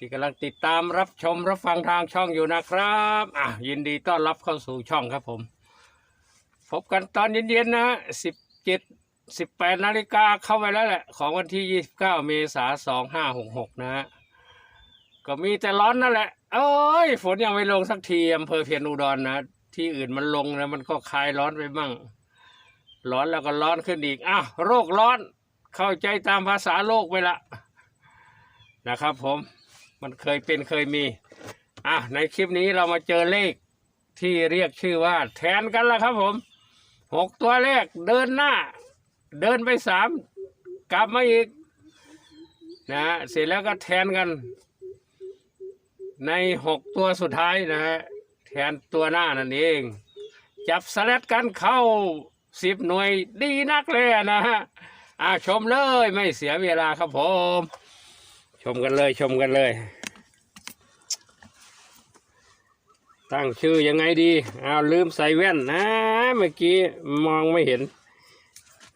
ที่กำลังติดตามรับชมรับฟังทางช่องอยู่นะครับอะยินดีต้อนรับเข้าสู่ช่องครับผม พบกันตอนเย็นๆนะสิบเจ็ดสิบแปดนาฬิกาเข้าไปแล้วแหละ ของวันที่ยี่สิบเก้าเมษาสองห้าหกหกนะฮะก็มีแต่ร้อนนั่นแหละ เอ้ย ฝนยังไม่ลงสักทีอำเภอเพียรอุดรนนะ ที่อื่นมันลงนะมันก็คลายร้อนไปบ้างร้อนแล้วก็ร้อนขึ้นอีกอ้าวโรคร้อน เข้าใจตามภาษาโลกไปละนะครับผม มันเคยเป็นเคยมีอะในคลิปนี้เรามาเจอเลขที่เรียกชื่อว่า แทนกันและครับผมหกตัวแรกเดินหน้า เดินไปสามกลับมาอีกนะฮะเสร็จแล้วก็แทนกัน ในหกตัวสุดท้ายนะฮะแทนตัวหน้านั่นเอง จับสลัดกันเข้าสิบหน่วยดีนักเลยนะฮะอะชมเลยไม่เสียเวลาครับผม ชมกันเลยชมกันเลย ตั้งชื่อยังไงดีอ้าวลืมใส่แว่นนะเมื่อกี้มองไม่เห็น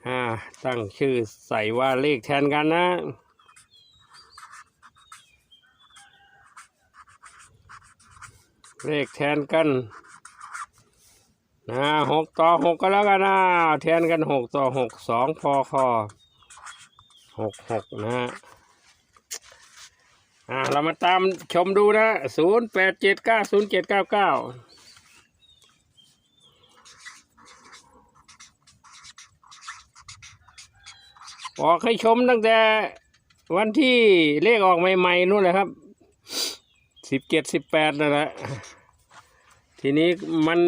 อ่าตั้งชื่อใส่ว่าเลขแทนกันนะเลขแทนกันนะหกต่อหกก็แล้วกันนะแทนกันหกต่อหกสองพอคอหกหกนะฮะ อ่าเรามาตามชมดูนะศูนย์แปดเจ็ดเก้าศูนย์เจ็ดเก้าเก้าออกให้ชมตั้งแต่วันที่เลขออกใหม่ๆนู่นแหละครับสิบเจ็ดสิบแปดนั่นแหละทีนี้มัน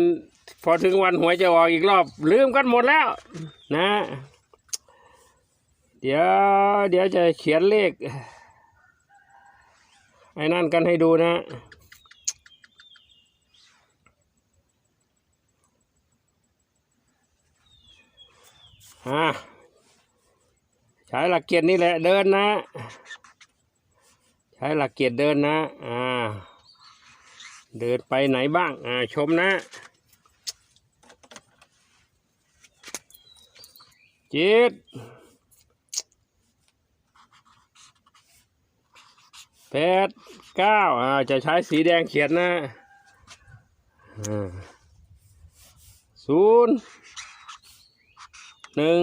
พอถึงวันหวยจะออกอีกรอบ ลืมกันหมดแล้ว นะ เดี๋ยว เดี๋ยวจะเขียนเลข ไอ้นั่นกันให้ดูนะ อ่าใช้หลักเกียรตินี่แหละเดินนะ ใช้หลักเกียรติเดินนะ อ่า เดินไปไหนบ้าง อ่า ชมนะจ็ด แปดเก้าอ่าจะใช้สีแดงเขียนนะอ่าศูนย์หนึ่ง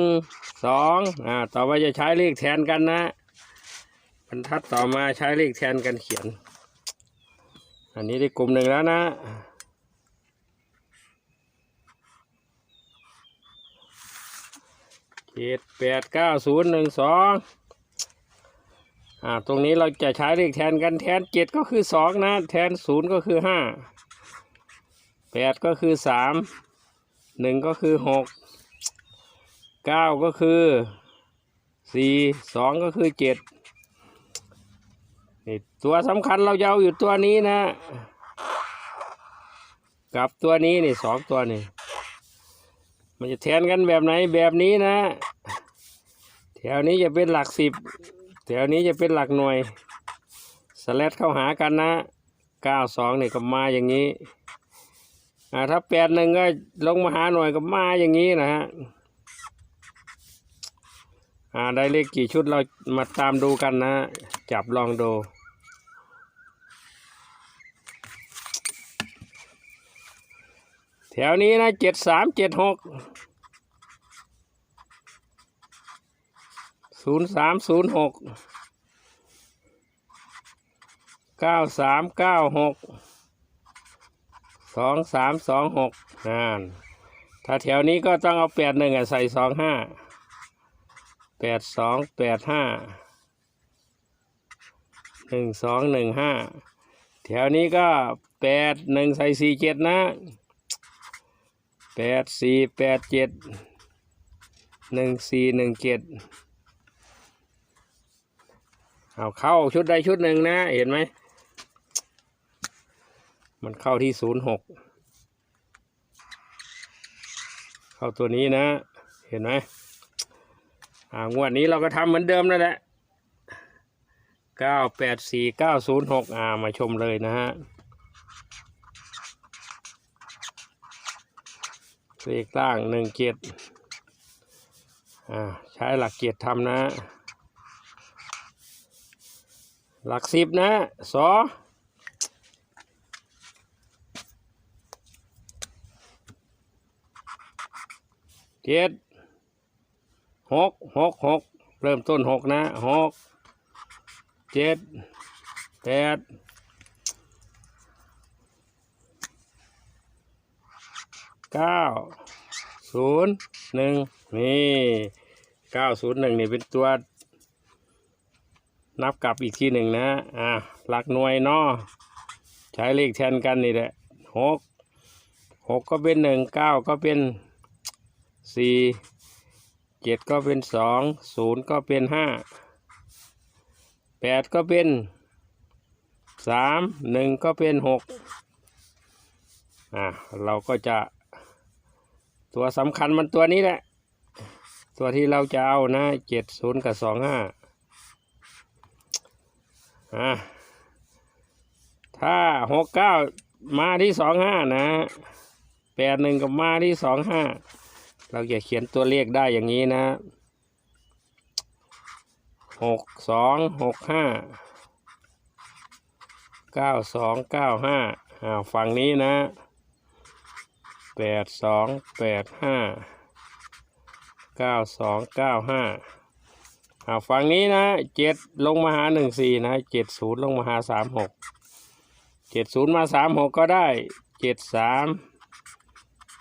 สองอ่าต่อไปจะใช้เลขแทนกันนะบรรทัดต่อมาใช้เลขแทนกันเขียน อันนี้ได้กลุ่มหนึ่งแล้วนะเจ็ดแปดเก้าศูนย์หนึ่งสอง อ่าตรงนี้เราจะใช้เลขแทนกันแทนเจ็ดก็คือสองนะ แทนศูนย์ก็คือห้าแปดก็คือสามหนึ่งก็คือหกเก้าก็คือสี่สองก็คือเจ็ดนี่ตัวสำคัญเราจะเอาอยู่ตัวนี้นะ กับตัวนี้นี่สองตัวนี่มันจะแทนกันแบบไหนแบบนี้นะ แถวนี้จะเป็นหลักสิบ ถวนี้จะเป็นหลักหน่วยสแลดเข้าหากันนะเก้าสองนี่ยก็มาอย่างนี้อ่าถ้าแปดหนึ่งก็ลงมาหาหน่วยก็มาอย่างนี้นะฮะอ่าได้เลขกี่ชุดเรามาตามดูกันนะ จับลองดูแถวนี้นะเจ็ดสามเจ็ดหก ศูนย์สามศูนย์หกเก้าสามเก้าหกสองสามสองหกนั่นถ้าแถวนี้ก็ต้องเอาแปดหนึ่งใส่สองห้าแปดสองแปดห้าหนึ่งสองหนึ่งห้าแถวนี้ก็แปดหนึ่งใส่สี่เจ็ดนะแปดสี่แปดเจ็ดหนึ่งสี่หนึ่งเจ็ด เอาเข้าชุดใดชุดหนึ่งนะ เห็นไหม มันเข้าที่ศูนย์หกเข้าตัวนี้นะ เห็นไหมอ่างวดนี้เราก็ทำเหมือนเดิมนั่นแหละเก้าแปดสี่เก้าศูนย์หกอ่ามาชมเลยนะฮะเลขล่างหนึ่งเกียรติอ่าใช้หลักเกียรติทำนะ หลักสิบนะสอเจ็ดหกหกหกเริ่มต้นหกนะหกเจ็ดแปดเก้าศูนย์หนึ่งนี่เก้าศูนย์หนึ่งนี่เป็นตัว นับกลับอีกทีหนึ่งนะอ่าหลักหน่วยนอใช้เลขแทนกันนี่แหละหกหกก็เป็นหนึ่งเก้าก็เป็นสี่เจ็ดก็เป็นสองศูนย์ก็เป็นห้าแปดก็เป็นสามหนึ่งก็เป็นหกอ่าเราก็จะ ตัวสำคัญมันตัวนี้แหละ ตัวที่เราจะเอานะเจ็ดศูนย์กับสองห้า อะถ้าหกเก้ามาที่สองห้านะแปดหนึ่งกับมาที่สองห้าเราจะเขียนตัวเลขได้อย่างนี้นะหกสองหกห้าเก้าสองเก้าห้าอ่าฝั่งนี้นะแปดสองแปดห้าเก้าสองเก้าห้า อ่าฝั่งนี้นะเจ็ดลงมาหาหนึ่งสี่นะเจ็ดศูนย์ลงมาหาสามหกเจ็ดศูนย์มาสามหกก็ได้เจ็ดสาม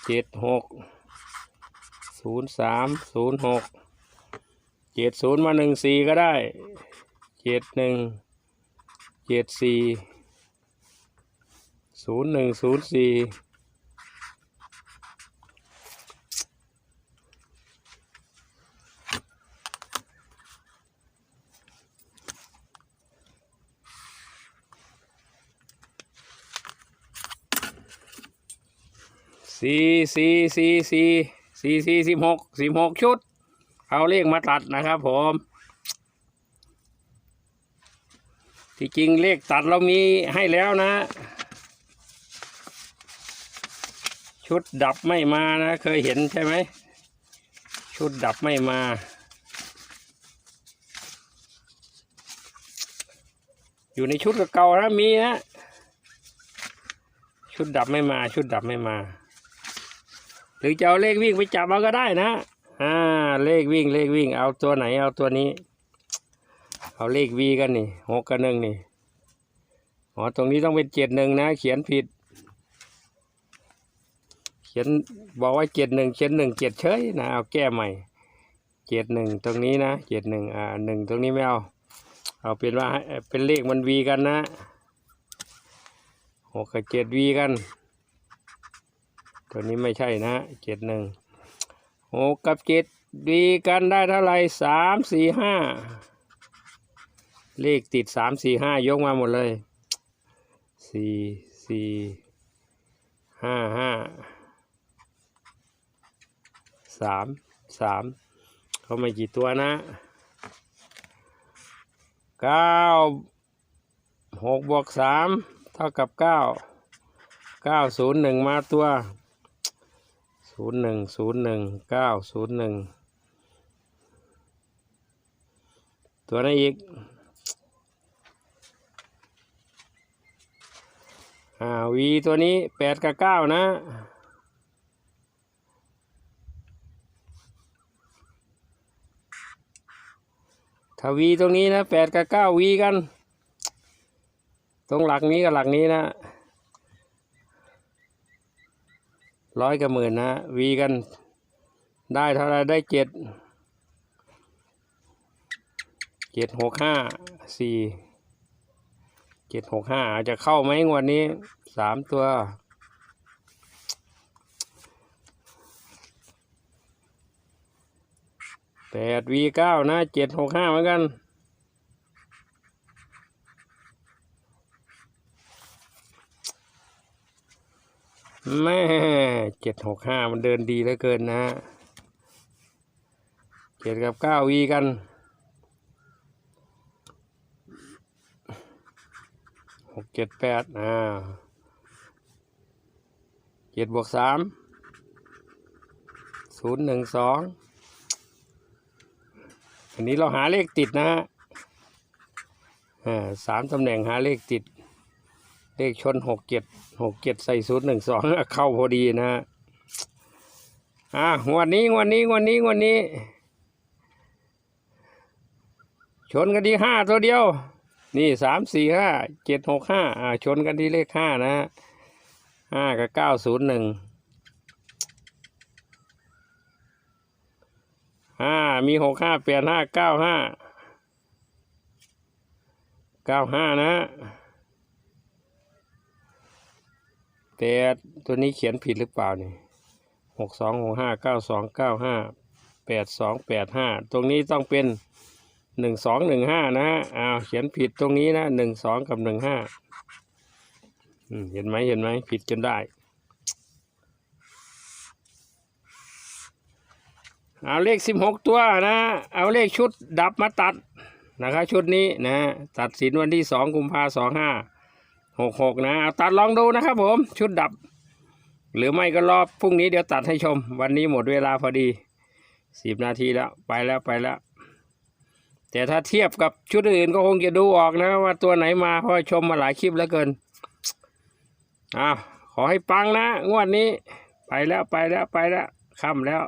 เจ็ดหกศูนย์สามศูนย์หกเจ็ดศูนย์มาหนึ่งสี่ก็ได้เจ็ดหนึ่งเจ็ดสี่ศูนย์หนึ่งศูนย์สี่ สี่สี่สี่สี่สี่สี่สิบหกสิบหกชุด เอาเลขมาตัดนะครับผม ที่จริงเลขตัดเรามีให้แล้วนะ ชุดดับไม่มานะ เคยเห็นใช่ไหม ชุดดับไม่มาอยู่ในชุดเก่านะมีนะชุดดับไม่มา ชุดดับไม่มา หรือจะเอาเลขวิ่งไปจับเอาก็ได้นะอ่าเลขวิ่งเลขวิ่ง เอาตัวไหนเอาตัวนี้ เอาเลขวีกันนี่หกกับหนึ่งนี่อ๋อตรงนี้ต้องเป็นเจ็ดหนึ่งนะ เขียนผิด เขียนบอกว่าเจ็ดหนึ่งเขียนหนึ่งเจ็ดเฉยนะเอาแก้ใหม่เจ็ดหนึ่งตรงนี้นะเจ็ดหนึ่งอ่าหนึ่งตรงนี้ไม่เอาเอาเป็นว่าเป็นเลขมันวีกันนะหกกับเจ็ดวีกัน ตัวนี้ไม่ใช่นะเจ็ดหนึ่งหกกับเจ็ดดีกันได้เท่าไหร่สามสี่ห้าเลขติดสามสี่ห้ายกมาหมดเลยสี่สี่ห้าห้าสามสามเขาไม่กี่ตัวนะเก้าหกบวกสามเท่ากับเก้าเก้าศูนย์หนึ่งมาตัว ศูนย์หนึ่งศูนย์หนึ่งเก้าศูนย์หนึ่งตัวไหนอีกอ่าวีตัวนี้แปดกับเก้านะถ้าวีตรงนี้นะแปดกับเก้าวีกัน ตรงหลักนี้กับหลักนี้นะ ร้อยกับหมื่นนะวีกันได้เท่าไรได้เจ็ดเจ็ดหกห้าสี่เจ็ดหกห้าจะเข้าไหมงวดนี้สามตัวแปดวีเก้านะเจ็ดหกห้าเหมือนกัน แม่เจ็ดหกห้ามันเดินดีเหลือเกินนะเจ็ดกับเก้าวีกันหกเจ็ดแปดอ่าเจ็ดบวกสามศูนย์หนึ่งสองอันนี้เราหาเลขติดนะฮะอ่าสามตำแหน่งหาเลขติด เลขชนหกเจ็ดหกเจ็ดใส่ศูนย์หนึ่งสองเข้าพอดีนะฮะอ่างวดนี้งวดนี้งวดนี้งวดนี้ ชนกันที่ห้าตัวเดียว นี่สามสี่ห้าเจ็ดหกห้าอ่าชนกันที่เลขห้านะฮะห้ากับเก้าศูนย์หนึ่งห้ามีหกห้าแปดห้าเก้าห้าเก้าห้านะฮะ แต่ตัวนี้เขียนผิดหรือเปล่านี่หกสองหกห้าเก้าสองเก้าห้าแปดสองแปดห้าตรงนี้ต้องเป็นหนึ่งสองหนึ่งห้านะฮะอ้าวเขียนผิดตรงนี้นะหนึ่งสองกับหนึ่งห้าเห็นไหมเห็นไหมผิดจนได้เอาเลขสิบหกตัวนะเอาเลขชุดดับมาตัดนะครับชุดนี้นะตัดสินวันที่สองกุมภาสองห้า หกหกนะเอาตัดลองดูนะครับผมชุดดับ หรือไม่ก็รอบพรุ่งนี้เดี๋ยวตัดให้ชม วันนี้หมดเวลาพอดีสิบนาทีแล้วไปแล้วไปแล้ว แต่ถ้าเทียบกับชุดอื่นก็คงจะดูออกนะ ว่าตัวไหนมาเพราะชมมาหลายคลิปแล้วเกินอ้าวขอให้ปังนะ งวดนี้ ไปแล้วไปแล้วไปแล้วค่ำแล้ว